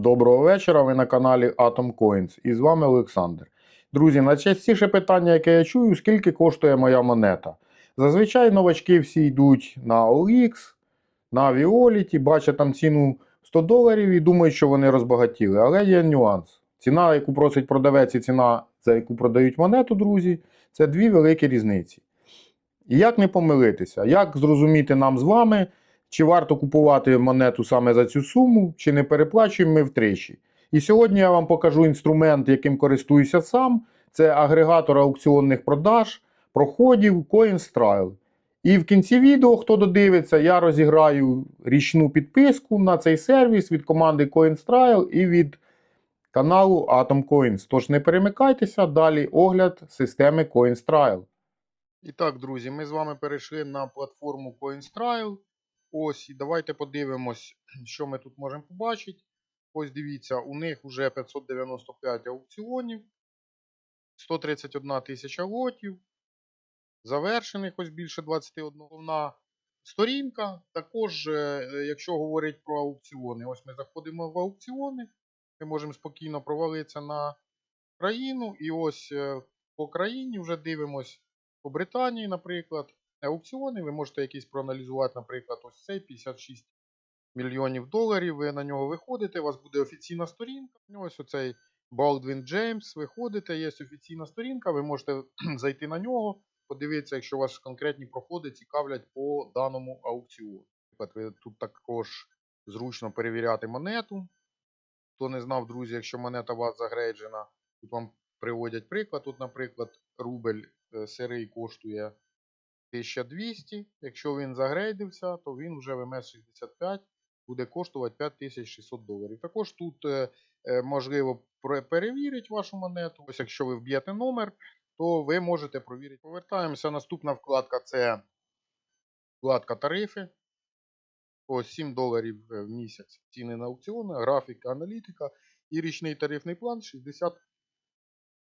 Доброго вечора. Ви на каналі Atom Coins. І з вами Олександр. Друзі, найчастіше питання, яке я чую, скільки коштує моя монета. Зазвичай новачки всі йдуть на OLX, на Violet, бачать там ціну 100 доларів і думають, що вони розбагатіли. Але є нюанс. Ціна, яку просить продавець, і ціна, за яку продають монету, друзі, це дві великі різниці. І як не помилитися? Як зрозуміти нам з вами, чи варто купувати монету саме за цю суму, чи не переплачуємо ми втричі. І сьогодні я вам покажу інструмент, яким користуюся сам. Це агрегатор аукціонних продаж, проходів CoinStrial. І в кінці відео, хто додивиться, я розіграю річну підписку на цей сервіс від команди CoinStrial і від каналу Atom Coins. Тож не перемикайтеся, далі огляд системи CoinStrial. І так, друзі, ми з вами перейшли на платформу CoinStrial. Ось, і давайте подивимось, що ми тут можемо побачити. Ось дивіться, у них вже 595 аукціонів, 131 тисяча лотів, завершених ось більше 21 Головна сторінка. Також, е, якщо говорить про аукціони, ось ми заходимо в аукціони, ми можемо спокійно провалитися на країну. І ось е, по країні вже дивимось по Британії, наприклад аукціони. Ви можете якісь проаналізувати, наприклад, ось цей 56 мільйонів доларів. Ви на нього виходите, у вас буде офіційна сторінка. Ось оцей Baldwin James. Виходите, є офіційна сторінка, ви можете зайти на нього, подивитися, якщо вас конкретні проходи цікавлять по даному аукціону. Наприклад, ви тут також зручно перевіряти монету. Хто не знав, друзі, якщо монета у вас загрейджена, тут вам приводять приклад. Тут, наприклад, рубль е, сирий коштує 1200. Якщо він загрейдився, то він вже в МС65 буде коштувати 5600 доларів. Також тут е, е, можливо перевірити вашу монету. Ось якщо ви вб'єте номер, то ви можете провірити. Повертаємося. Наступна вкладка це вкладка тарифи. Ось 7 доларів е, в місяць ціни на аукціони, графіка, аналітика і річний тарифний план 60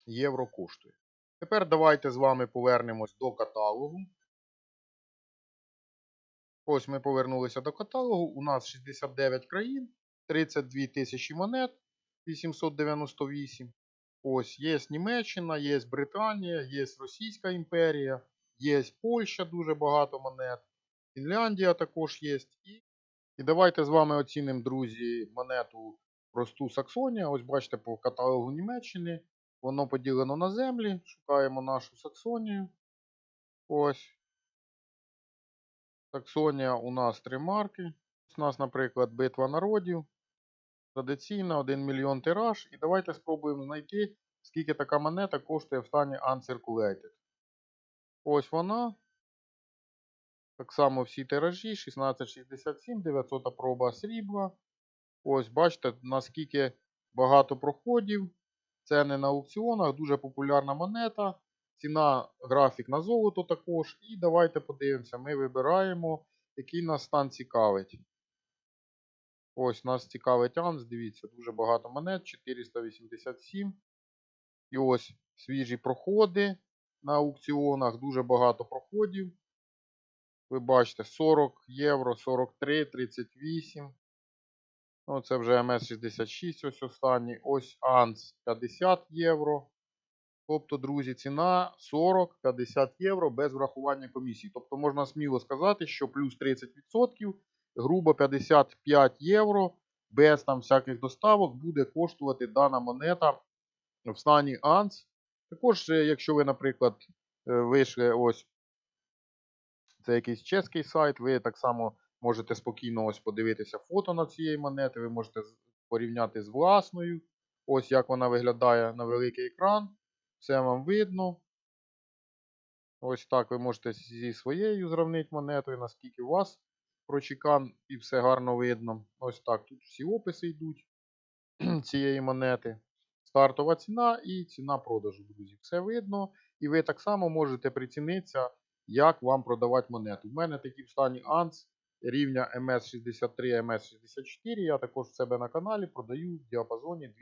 євро коштує. Тепер давайте з вами повернемось до каталогу. Ось ми повернулися до каталогу. У нас 69 країн, 32 тисячі монет, 898. Ось є Німеччина, є Британія, є Російська імперія, є Польща, дуже багато монет. Фінляндія також є. І, і давайте з вами оцінимо, друзі, монету просту Саксонія. Ось бачите, по каталогу Німеччини. Воно поділено на землі. Шукаємо нашу Саксонію. Ось. Саксонія у нас три марки. У нас, наприклад, битва народів. Традиційна 1 мільйон тираж. І давайте спробуємо знайти, скільки така монета коштує в стані Uncirculated. Ось вона. Так само всі тиражі. 1667, 900 проба срібла. Ось, бачите, наскільки багато проходів. Ціни на аукціонах. Дуже популярна монета. Ціна графік на золото також. І давайте подивимося. Ми вибираємо, який нас стан цікавить. Ось нас цікавить Анс. Дивіться, дуже багато монет. 487. І ось свіжі проходи на аукціонах. Дуже багато проходів. Ви бачите, 40 євро, 43, 38. Ну, це вже МС66, ось останній. Ось Анс 50 євро. Тобто, друзі, ціна 40-50 євро без врахування комісії. Тобто можна сміло сказати, що плюс 30%, грубо 55 євро, без там всяких доставок буде коштувати дана монета в стані АНС. Також, е, якщо ви, наприклад, е, вийшли ось це якийсь чеський сайт, ви так само можете спокійно ось подивитися фото на цієї монети, ви можете порівняти з власною. Ось як вона виглядає на великий екран. Все вам видно. Ось так ви можете зі своєю зрівнити монетою, наскільки у вас прочекан і все гарно видно. Ось так. Тут всі описи йдуть цієї монети. Стартова ціна і ціна продажу, друзі. Все видно. І ви так само можете прицінитися, як вам продавати монету. У мене такі в стані ANS рівня MS63, MS64. Я також в себе на каналі продаю в діапазоні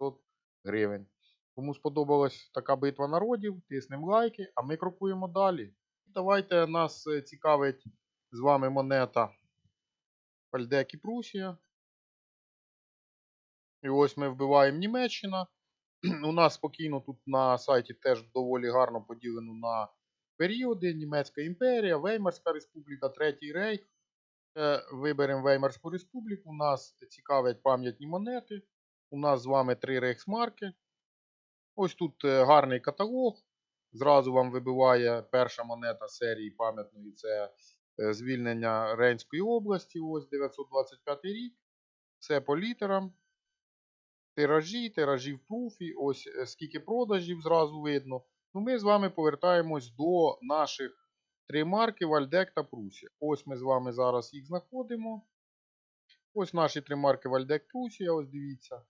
2500-2600 гривень. Кому сподобалась така битва народів, тиснемо лайки, а ми крокуємо далі. Давайте нас е, цікавить з вами монета Пальдекі Прусія. І ось ми вбиваємо Німеччина. У нас спокійно тут на сайті теж доволі гарно поділено на періоди. Німецька імперія, Веймарська республіка, Третій рейх. Е, Виберемо Веймарську республіку. У Нас цікавлять пам'ятні монети. У нас з вами три рейхсмарки. Ось тут е, гарний каталог. Зразу вам вибиває перша монета серії пам'ятної. Це е, звільнення Рейнської області. Ось 925 рік. Все по літерам. Тиражі, тиражі в пруфі. Ось е, скільки продажів зразу видно. Ну, ми з вами повертаємось до наших три марки Вальдек та Прусія. Ось ми з вами зараз їх знаходимо. Ось наші три марки Вальдек Прусія. Ось дивіться.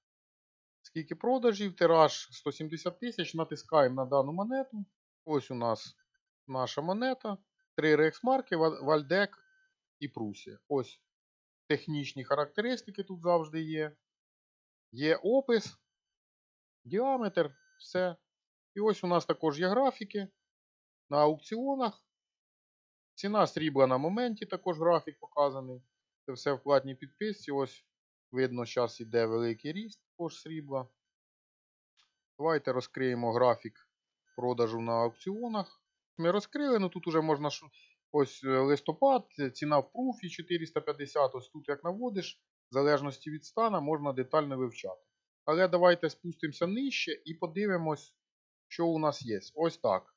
Скільки продажів, тираж 170 тисяч. Натискаємо на дану монету. Ось у нас наша монета. Три рексмарки Ва- Вальдек і Прусія. Ось технічні характеристики тут завжди є. Є опис, діаметр, все. І ось у нас також є графіки на аукціонах. Ціна срібла на моменті, також графік показаний. Це все в платній підписці. Ось видно, зараз іде великий ріст також срібла. Давайте розкриємо графік продажу на аукціонах. Ми розкрили, ну тут уже можна ось е, листопад, е, ціна в пруфі 450. Ось тут як наводиш, в залежності від стана, можна детально вивчати. Але давайте спустимося нижче і подивимось, що у нас є. Ось так.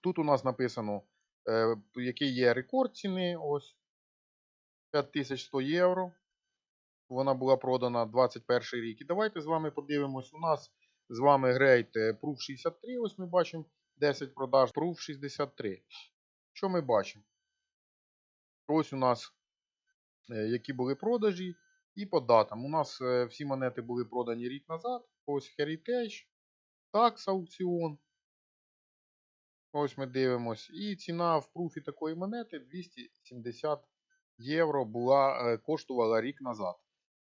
Тут у нас написано, е, який є рекорд ціни. Ось 5100 євро. Вона була продана 21 рік. І давайте з вами подивимось. У нас з вами грейт Proof 63. Ось ми бачимо 10 продаж. Proof 63. Що ми бачимо? Ось у нас е, які були продажі. І по датам. У нас е, всі монети були продані рік назад. Ось Heritage, Tax аукціон. Ось ми дивимось. І ціна в пруфі такої монети 270 євро була, е, коштувала рік назад.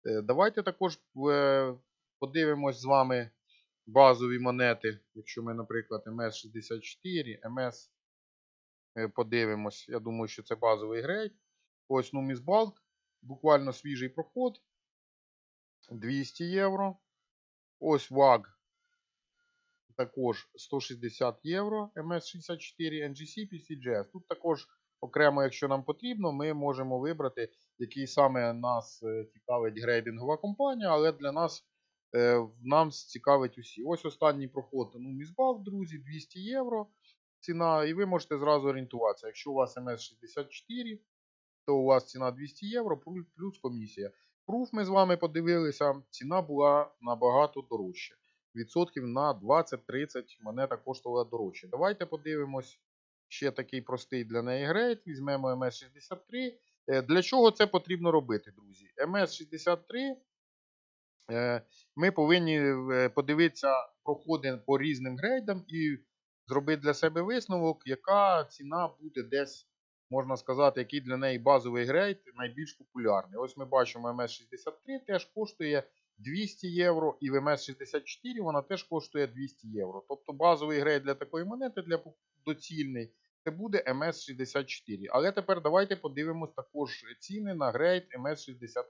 Е, Давайте також е, подивимось з вами базові монети. Якщо ми, наприклад, МС64, МС е, подивимось. Я думаю, що це базовий грейд. Ось Нумізбалт. Буквально свіжий проход. 200 євро. Ось ВАГ. Також 160 євро. МС64, NGC, PCGS. Тут також окремо, якщо нам потрібно, ми можемо вибрати, який саме нас е, цікавить грейдингова компанія, але для нас е, нам цікавить усі. Ось останній проход ну, Мізбал, друзі, 200 євро ціна, і ви можете зразу орієнтуватися. Якщо у вас МС64, то у вас ціна 200 євро плюс- плюс комісія. Пруф ми з вами подивилися, ціна була набагато дорожча. Відсотків на 20-30 монета коштувала дорожче. Давайте подивимось ще такий простий для неї грейд. Візьмемо МС63. Е, Для чого це потрібно робити, друзі? МС63 е, ми повинні е, подивитися проходи по різним грейдам і зробити для себе висновок, яка ціна буде десь, можна сказати, який для неї базовий грейд найбільш популярний. Ось ми бачимо МС63 теж коштує 200 євро, і в МС64 вона теж коштує 200 євро. Тобто базовий грейд для такої монети для доцільний це буде МС64. Але тепер давайте подивимось також ціни на грейд МС65.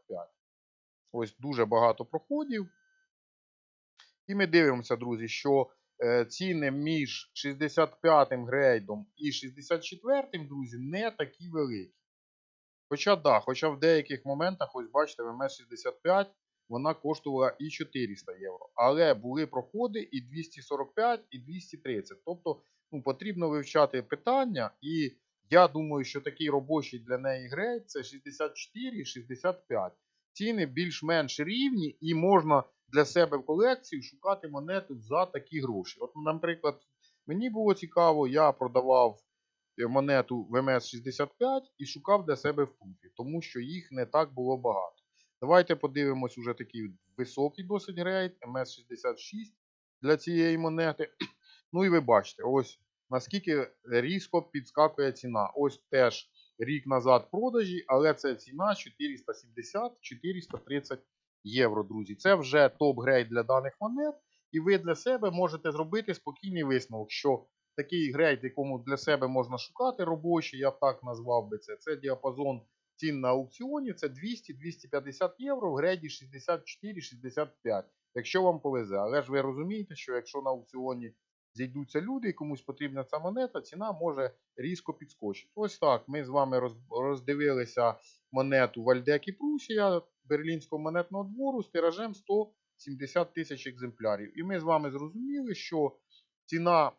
Ось дуже багато проходів. І ми дивимося, друзі, що е, ціни між 65-м грейдом і 64-м, друзі, не такі великі. Хоча да, хоча в деяких моментах, ось бачите, в МС65 вона коштувала і 400 євро. Але були проходи і 245, і 230. Тобто ну, потрібно вивчати питання. І я думаю, що такий робочий для неї грейд це 64 і 65. Ціни більш-менш рівні, і можна для себе в колекції шукати монету за такі гроші. От, наприклад, мені було цікаво, я продавав е, монету в МС65 і шукав для себе в пруфі, тому що їх не так було багато. Давайте подивимось уже такий високий досить грейд, МС66 для цієї монети. Ну і ви бачите, ось наскільки різко підскакує ціна. Ось теж рік назад продажі, але це ціна 470-430 євро, друзі. Це вже топ-грейд для даних монет. І ви для себе можете зробити спокійний висновок, що такий грейд, якому для себе можна шукати робочий, я б так назвав би це. Це діапазон цін на аукціоні це 200-250 євро в греді 64-65, якщо вам повезе. Але ж ви розумієте, що якщо на аукціоні зійдуться люди і комусь потрібна ця монета, ціна може різко підскочити. Ось так. Ми з вами роздивилися монету Вальдек і Прусія Берлінського монетного двору з тиражем 170 тисяч екземплярів. І ми з вами зрозуміли, що ціна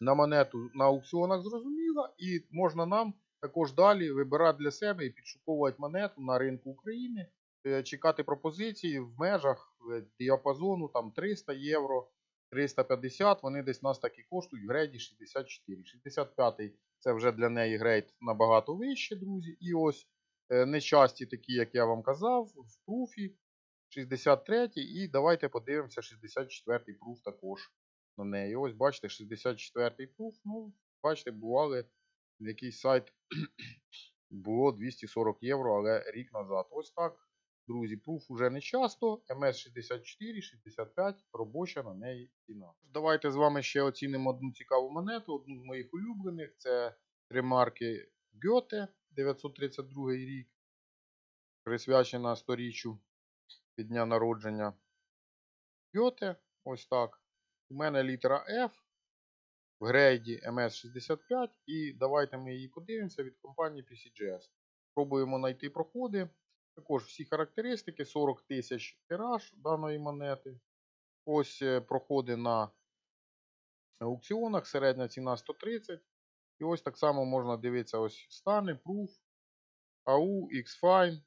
на монету на аукціонах зрозуміла, і можна нам також далі вибирати для себе і підшуковувати монету на ринку України, е, чекати пропозиції в межах е, діапазону там 300 євро, 350, вони десь нас так і коштують в грейді 64. 65 це вже для неї грейд набагато вище, друзі. І ось е, нещасті такі, як я вам казав, в пруфі 63 і давайте подивимося 64 пруф також на неї. Ось бачите, 64 пруф. Ну, бачите, бували якийсь сайт було 240 євро, але рік назад. Ось так. Друзі, пруф уже не часто. МС64, 65, робоча на неї ціна. Давайте з вами ще оцінимо одну цікаву монету, одну з моїх улюблених. Це три марки Гьоте 932 рік. Присвячена сторіччю від дня народження Гьоте. Ось так. У мене літера F в грейді MS65. І давайте ми її подивимося від компанії PCGS. Спробуємо знайти проходи. Також всі характеристики, 40 тисяч тираж даної монети. Ось е, проходи на аукціонах, середня ціна 130. І ось так само можна дивитися ось стани, Proof, AU, Xfine.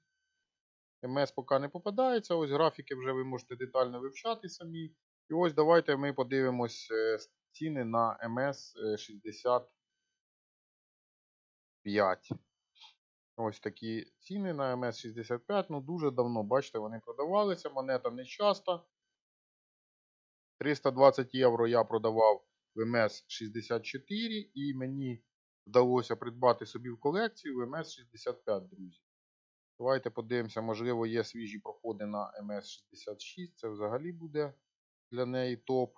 МС поки не попадається. Ось графіки вже ви можете детально вивчати самі. І ось давайте ми подивимось е, ціни на МС 65. Ось такі ціни на МС 65. Ну, дуже давно, бачите, вони продавалися. Монета не часто. 320 євро я продавав в МС 64 і мені вдалося придбати собі в колекцію в МС 65, друзі. Давайте подивимося, можливо, є свіжі проходи на МС 66. Це взагалі буде для неї топ.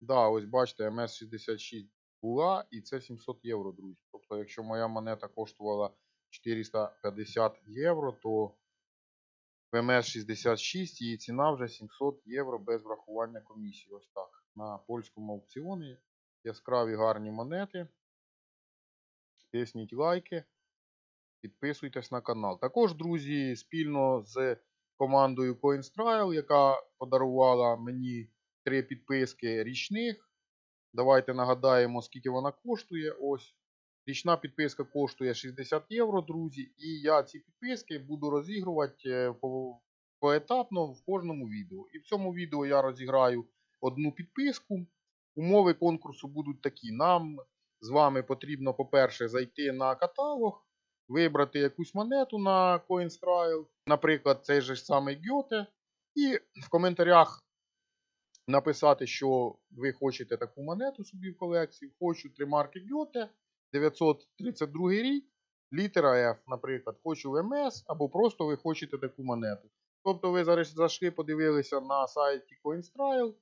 Да, ось бачите, МС 66 була і це 700 євро, друзі. Тобто, якщо моя монета коштувала 450 євро, то в МС 66 її ціна вже 700 євро без врахування комісії. Ось так. На польському аукціоні яскраві гарні монети. Тисніть лайки. Підписуйтесь на канал. Також, друзі, спільно з командою CoinStrial, яка подарувала мені три підписки річних. Давайте нагадаємо, скільки вона коштує. Ось. Річна підписка коштує 60 євро, друзі. І я ці підписки буду розігрувати е, поетапно в кожному відео. І в цьому відео я розіграю одну підписку. Умови конкурсу будуть такі. Нам з вами потрібно, по-перше, зайти на каталог, вибрати якусь монету на CoinStrial, наприклад, цей же самий Гьоте, і в коментарях написати, що ви хочете таку монету собі в колекцію. Хочу три марки Гьоте, 932 рік, літера F, наприклад, хочу в МС, або просто ви хочете таку монету. Тобто ви зараз зайшли, подивилися на сайті CoinStrial,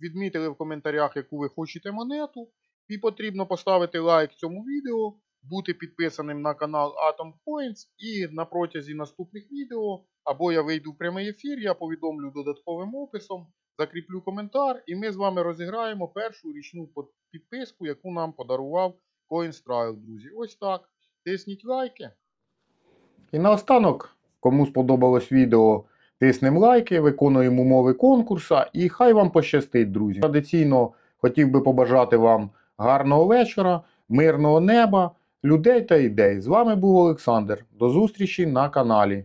відмітили в коментарях, яку ви хочете монету, і потрібно поставити лайк цьому відео, бути підписаним на канал Atom Coins, і на протязі наступних відео, або я вийду в прямий ефір, я повідомлю додатковим описом, закріплю коментар, і ми з вами розіграємо першу річну підписку, яку нам подарував CoinStrial, друзі. Ось так. Тисніть лайки. І наостанок, кому сподобалось відео, тиснемо лайки, виконуємо умови конкурсу і хай вам пощастить, друзі. Традиційно хотів би побажати вам гарного вечора, мирного неба, людей та ідей. З вами був Олександр. До зустрічі на каналі.